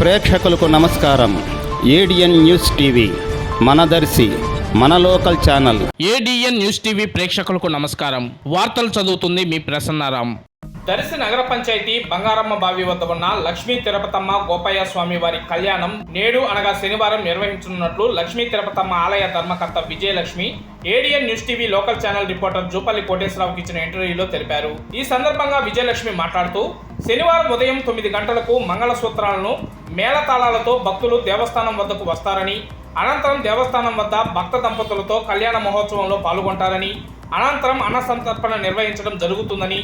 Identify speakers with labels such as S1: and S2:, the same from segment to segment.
S1: ప్రేక్షకులకు నమస్కారం. ADN news TV Manadarshi మన local channel.
S2: ADN news TV ప్రేక్షకులకు నమస్కారం. వార్తలు చదువుతుంది మీ ప్రసన్నారాం. దర్శి నగర పంచాయతీ బంగారమ్మ బావి వద్ద ఉన్న లక్ష్మీ తిరుపతమ్మ గోపయ్య స్వామి వారి కళ్యాణం నేడు అనగా శనివారం నిర్వహించనున్నట్లు లక్ష్మీ తిరుపతమ్మ ఆలయ ధర్మకర్త Vijayalakshmi ADN news TV local channel reporter Jupalli కోటేశ్వరరావుకి ఇచ్చిన ఇంటర్వ్యూలో తెలిపారు. ఈ సందర్భంగా విజయలక్ష్మి మాట్లాడుతూ శనివారం ఉదయం తొమ్మిది గంటలకు మంగళసూత్రాలను మేళతాళాలతో భక్తులు దేవస్థానం వద్దకు వస్తారని అనంతరం దేవస్థానం వద్ద భక్త దంపతులతో కళ్యాణ మహోత్సవంలో పాల్గొంటారని అనంతరం అన్నసంతర్పణ నిర్వహించడం జరుగుతుందని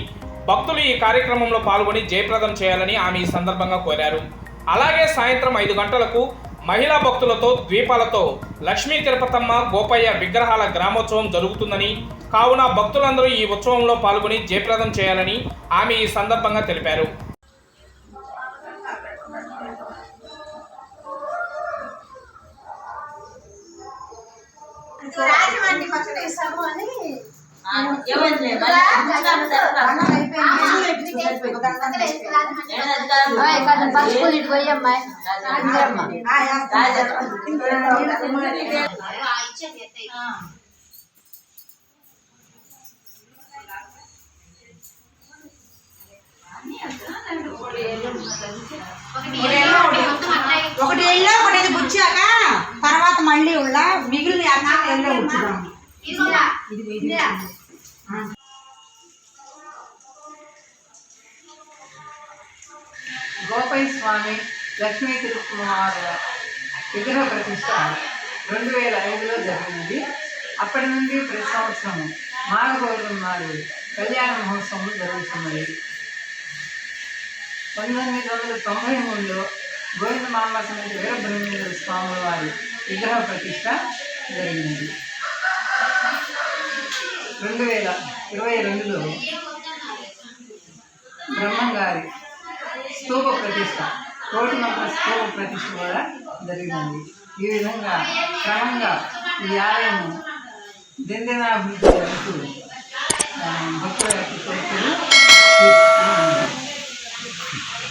S2: భక్తులు ఈ కార్యక్రమంలో పాల్గొని జయప్రదం చేయాలని ఆమె ఈ సందర్భంగా కోరారు. అలాగే సాయంత్రం ఐదు గంటలకు మహిళా భక్తులతో ద్వీపాలతో లక్ష్మీ తిరుపతమ్మ గోపయ్య విగ్రహాల గ్రామోత్సవం జరుగుతుందని కావున భక్తులందరూ ఈ ఉత్సవంలో పాల్గొని జయప్రదం చేయాలని ఆమె ఈ సందర్భంగా తెలిపారు.
S3: రాజమండ్రి పక్కన ఇస్తాము అని
S4: ఇటు
S3: ఒకటి ఎల్లో ఒకటి బుచ్చాక తర్వాత మళ్ళీ ఉళ్ళ మిగిలిన
S5: గోపయ్య స్వామి లక్ష్మీ తిరుకుమార్ విగ్రహ ప్రతిష్ట రెండు వేల ఐదులో జరిగినది అప్పటి నుండి ప్రతి సంవత్సరం మాఘగౌరవం నాడు కళ్యాణ మహోత్సవం జరుగుతున్నది. పంతొమ్మిది వందల తొంభై మూడులో గోవింద మామ సమేత వీరబ్రహ్మేంద్ర స్వామి వారి విగ్రహ ప్రతిష్ట జరిగినది రెండు వేల ఇరవై రెండులో బ్రహ్మంగారి స్తూప ప్రతిష్ట కోటి మంత్ర స్తూప ప్రతిష్ట కూడా జరిగినది ఈ విధంగా క్రమంగా ఈ ఆలయం దినదినాభివృద్ధి జరుగుతూ భక్తుల యొక్క కోరికలు